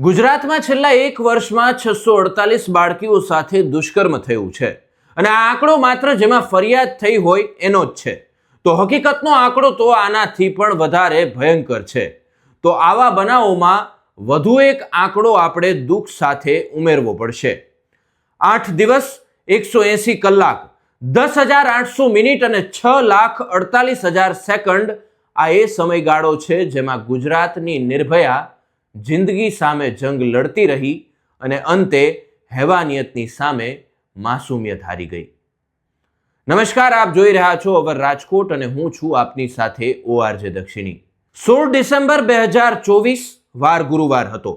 ગુજરાતમાં છેલ્લા એક વર્ષમાં છસો અડતાલીસ બાળકીઓ સાથે દુષ્કર્મ થયું છે. અને આ આંકડો માત્ર જેમાં ફરિયાદ થઈ હોય એનો જ છે. તો હકીકતનો આંકડો તો આનાથી પણ વધારે ભયંકર છે. તો આવા બનાવોમાં વધુ એક આંકડો આપણે દુઃખ સાથે ઉમેરવો પડશે. આઠ દિવસ, એકસો એંસી કલાક, દસ હજાર આઠસો મિનિટ અને છ લાખ અડતાલીસ હજાર સેકન્ડ આ એ સમયગાળો છે જેમાં ગુજરાતની નિર્ભયા જિંદગી સામે જંગ લડતી રહી અને અંતે હેવાનિયતની સામે માસુમિયત હારી ગઈ. નમસ્કાર, આપ જોઈ રહ્યા છો અવર રાજકોટ અને હું છું આપની સાથે ઓઆરજે દક્ષિણી. સોળ ડિસેમ્બર બે હજાર ચોવીસ વાર ગુરુવાર હતો.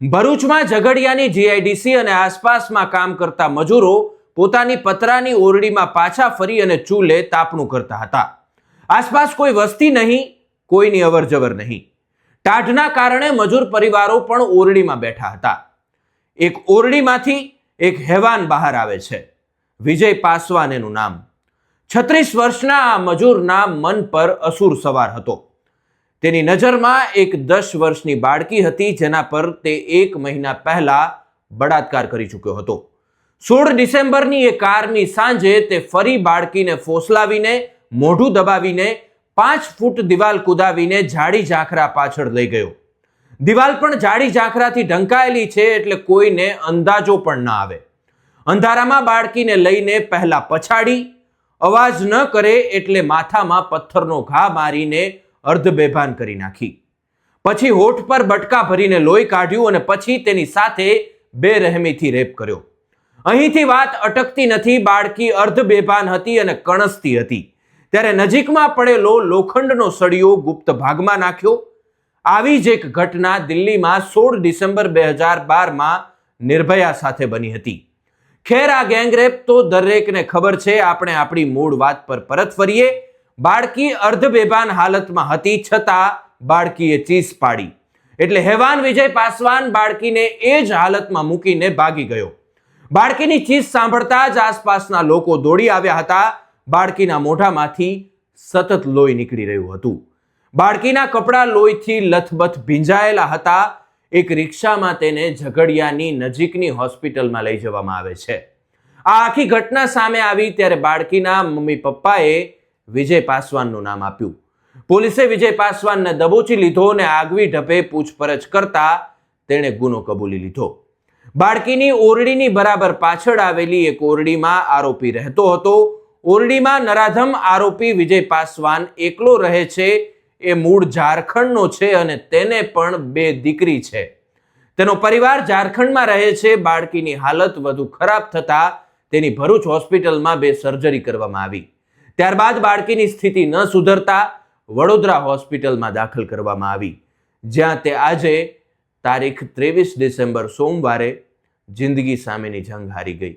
ભરૂચમાં ઝઘડિયાની જીઆઈડીસી અને આસપાસમાં કામ કરતા મજૂરો પોતાની પતરાની ઓરડીમાં પાછા ફરી અને ચૂલે તાપણું કરતા હતા. આસપાસ કોઈ વસ્તી નહીં, કોઈની અવરજવર નહીં. ટાઢના કારણે મજૂર પરિવારો પણ ઓરડીમાં બેઠા હતા. એક ઓરડીમાંથી એક હેવાન બહાર આવે છે. વિજય પાસવાન એનું નામ. છત્રીસ વર્ષના આ મજૂરના મન પર અસુર સવાર હતો. તેની નજરમાં એક દસ વર્ષની બાળકી હતી, જેના પર તે એક મહિના પહેલા બળાત્કાર કરી ચૂક્યો હતો. સોળ ડિસેમ્બરની એ કારની સાંજે તે ફરી બાળકીને ફોસલાવીને, મોઢું દબાવીને પાંચ ફૂટ દિવાલ કુદાવીને જાડી ઝાંખરા પાછળ લઈ ગયો. દિવાલ પણ જાડી ઝાંખરાથી ઢંકાયેલી છે એટલે કોઈને અંદાજો પણ ના આવે. અંધારામાં બાળકીને લઈને પહેલા પછાડી, અવાજ ન કરે એટલે માથામાં પથ્થરનો ઘા મારીને અર્ધ બેભાન કરી નાખી. પછી હોઠ પર બટકા ભરીને લોહી કાઢ્યું અને પછી તેની સાથે બેરહેમીથી રેપ કર્યો. અહીંથી વાત અટકતી નથી, બાળકી અર્ધ બેભાન હતી અને કણસતી હતી. ત્યારે નજીકમાં પડેલો લોખંડનો સળિયો ગુપ્ત ભાગમાં નાખ્યો. આવી જ એક ઘટના દિલ્હીમાં સોળ ડિસેમ્બર બે હજાર બારમાં નિર્ભયા સાથે બની હતી. ખેર આ ગેંગરેપ તો દરેકને ખબર છે, આપણે આપણી મૂળ વાત પર પરત ફરીએ. બાળકી અર્ધ બેભાન હાલતમાં હતી, છતાં બાળકીએ ચીસ પાડી. એટલે હેવાન વિજય પાસવાન બાળકીને એ જ હાલતમાં મૂકીને ભાગી ગયો. બાળકીની ચીસ સાંભળતા જ આસપાસના લોકો દોડી આવ્યા હતા. બાળકીના મોઢામાંથી સતત લોહી નીકળી રહ્યું હતું. બાળકીના કપડાં લોહીથી લથબથ ભીંજાયેલા હતા. એક રિક્ષામાં તેને ઝઘડિયાની નજીકની હોસ્પિટલમાં લઈ જવામાં આવે છે. આ આખી ઘટના સામે આવી ત્યારે બાળકીના મમ્મી પપ્પાએ વિજય પાસવાનનું નામ આપ્યું. પોલીસે વિજય પાસવાનને દબોચી લીધો અને આગવી ઢબે પૂછપરછ કરતા તેણે ગુનો કબૂલી લીધો. બાળકીની ઓરડીની બરાબર પાછળ આવેલી એક ઓરડીમાં આરોપી રહેતો હતો. ઓરડીમાં નરાધમ આરોપી વિજય પાસવાન એકલો રહે છે. એ મૂળ ઝારખંડનો છે અને તેને પણ બે દીકરી છે. તેનો પરિવાર ઝારખંડમાં રહે છે. બાળકીની હાલત વધુ ખરાબ થતા તેની ભરૂચ હોસ્પિટલમાં બે સર્જરી કરવામાં આવી. ત્યારબાદ બાળકીની સ્થિતિ ન સુધરતા વડોદરા હોસ્પિટલમાં દાખલ કરવામાં આવી. જ્યાં તે આજે તારીખ ત્રેવીસ ડિસેમ્બર સોમવારે જિંદગી સામેની જંગ હારી ગઈ.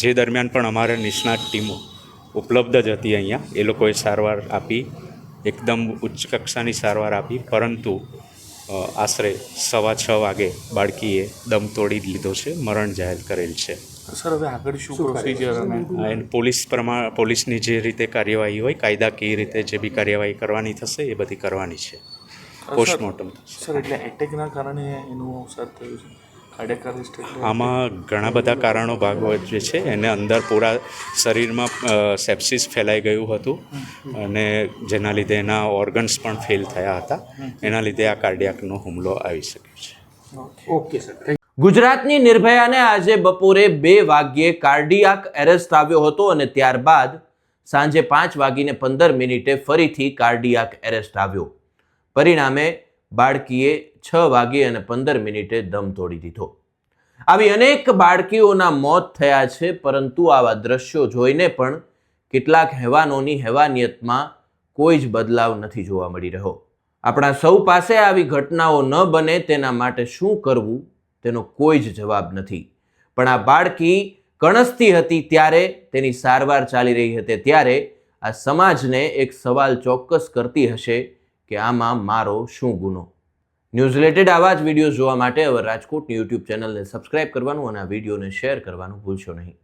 જે દરમિયાન પણ અમારે નિષ્ણાત ટીમો ઉપલબ્ધ જ હતી અહીંયા એ લોકોએ સારવાર આપી એકદમ ઉચ્ચ કક્ષાની સારવાર આપી પરંતુ આશરે સવા છ વાગે બાળકીએ દમ તોડી લીધો છે મરણ જાહેર કરેલ છે. સર હવે આગળ શું પ્રોસિજર અને આ એન પોલીસ પ્રમાણ પોલીસની જે રીતે કાર્યવાહી હોય કાયદાકીય રીતે જે બી કાર્યવાહી કરવાની થશે એ બધી કરવાની છે. પોસ્ટમોર્ટમ સર એટલે એટેકના કારણે એનું અવસાદ થયું છે. આમાં ઘણા બધા કારણો ભાગો જે છે એને અંદર પૂરા શરીરમાં સેપ્સિસ ફેલાઈ ગયું હતું અને જેના લીધે એના ઓર્ગન્સ પણ ફેલ થયા હતા. એના લીધે આ કાર્ડિયાકનો હુમલો આવી શક્યો છે. ઓકે સર ગુજરાતની નિર્ભયાને આજે બપોરે બે વાગ્યે કાર્ડિયાક એરેસ્ટ આવ્યો હતો અને ત્યારબાદ સાંજે પાંચ વાગીને પંદર મિનિટે ફરીથી કાર્ડિયાક એરેસ્ટ આવ્યો. પરિણામે બાળકીએ છ વાગે અને પંદર મિનિટે દમ તોડી દીધો. આવી અનેક બાળકીઓના મોત થયા છે, પરંતુ આવા દ્રશ્યો જોઈને પણ કેટલાક હેવાનોની હેવાનિયતમાં કોઈ જ બદલાવ નથી જોવા મળી રહ્યો. આપણા સૌ પાસે આવી ઘટનાઓ ન બને તેના માટે શું કરવું, તેનો કોઈ જ જવાબ નથી. પણ આ બાળકી કણસતી હતી ત્યારે, તેની સારવાર ચાલી રહી હતી ત્યારે આ સમાજને એક સવાલ ચોક્કસ કરતી હશે કે આમાં મારો શું ગુનો? ન્યૂઝ રિલેટેડ આવા જ વીડિયો જોવા માટે હવે રાજકોટની યુટ્યુબ ચેનલને સબસ્ક્રાઇબ કરવાનું અને આ વિડીયોને શેર કરવાનું ભૂલશો નહીં.